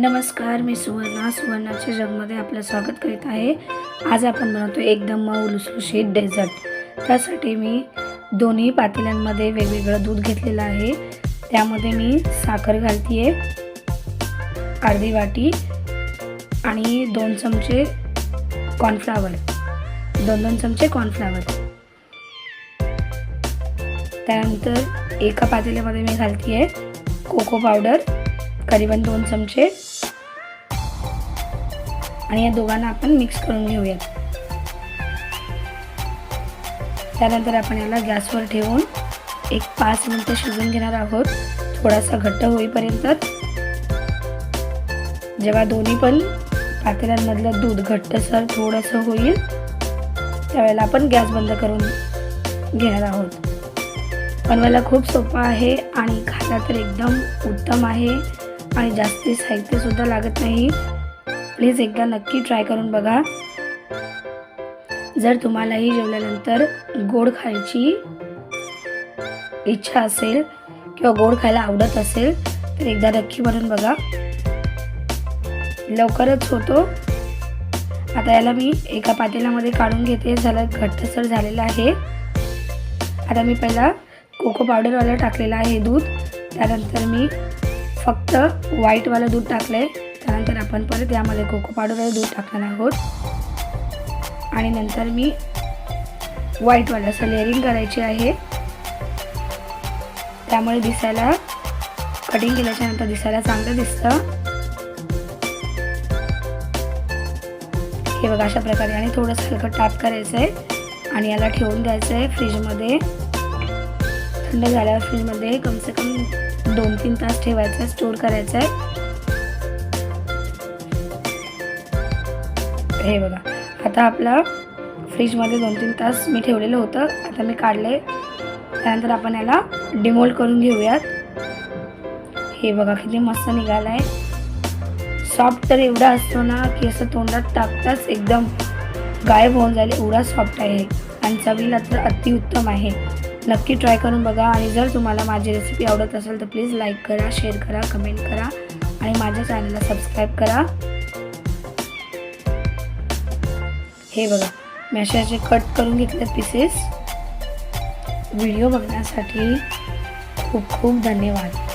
नमस्कार मी सुवर्णा. सुवर्णाच्या जगमध्ये आपलं स्वागत करीत आहे. आज आपण बनवतो एकदम मऊ लुसलुशीत डेझर्ट त्यासाठी मी दोन्ही पातेल्यांमध्ये वेगवेगळं दूध घेतलेलं आहे. त्यामध्ये मी साखर घालते अर्धी वाटी आणि दोन चमचे कॉर्नफ्लावर दोन दोन चमचे कॉर्नफ्लावर त्यानंतर एका पातेल्यामध्ये मी घालते आहे कोको पावडर करीबन दोन चमचे आणि या दोघांना आपण मिक्स करून घेऊयात. त्यानंतर आपण याला गॅसवर ठेवून एक पाच मिनटं शिजून घेणार आहोत. थोडासा घट्ट होईपर्यंत. जेव्हा दोन्ही पण पातेल्यांमधलं दूध घट्टसर थोडंसं होईल त्यावेळेला आपण गॅस बंद करून घेणार आहोत. बनवायला खूप सोपं आहे आणि खायला तर एकदम उत्तम आहे आणि जास्ती साहित्यसुद्धा लागत नाही. प्लीज एकदा नक्की ट्राय करून बघा. जर तुम्हालाही जेवल्यानंतर गोड खायची इच्छा असेल किंवा गोड खायला आवडत असेल तर एकदा नक्की बनवून बघा. लवकरच होतो. आता याला मी एका पातेल्यामध्ये काढून घेते. झालं घट्टसर झालेलं आहे. आता मी पहिला कोको पावडरवालं टाकलेलं आहे दूध. त्यानंतर मी फक्त व्हाईटवालं दूध टाकलं आहे आपण परत यामध्ये कोको पावडरवालं दूध टाकणार आहोत. आणि नंतर मी व्हाईटवाला असं लेअरिंग करायची आहे. त्यामुळे दिसायला कटिंग केल्याच्यानंतर दिसायला चांगलं दिसतं. हे बघा अशा प्रकारे आणि थोडंसं हलकं टाप करायचं आहे आणि याला ठेवून द्यायचं आहे फ्रीजमध्ये. थंड झाल्यावर फ्रीजमध्ये कमसे कम दोन तीन तास ठेवायचं आहे स्टोर करायचं आहे हे बघा. आता आपला फ्रीजमध्ये दोन तीन तास मी ठेवलेलं होतं. आता मी काढले त्यानंतर आपण याला डिमोल्ड करून घेऊयात. हे बघा किती मस्त निघालं आहे सॉफ्ट तर एवढा असतो ना की असं तोंडात टाकताच एकदम गायब होऊन जाईल. एवढा सॉफ्ट आहे आणि चवीला तर अतिउत्तम आहे. नक्की ट्राय करून बघा. आणि जर तुम्हाला माझी रेसिपी आवडत असेल तर प्लीज लाईक करा शेअर करा कमेंट करा. आणि माझ्या चॅनलला सबस्क्राईब करा. हे बघा मी असे असे कट करून घेतले पीसेस व्हिडिओ बघण्यासाठी खूप खूप धन्यवाद.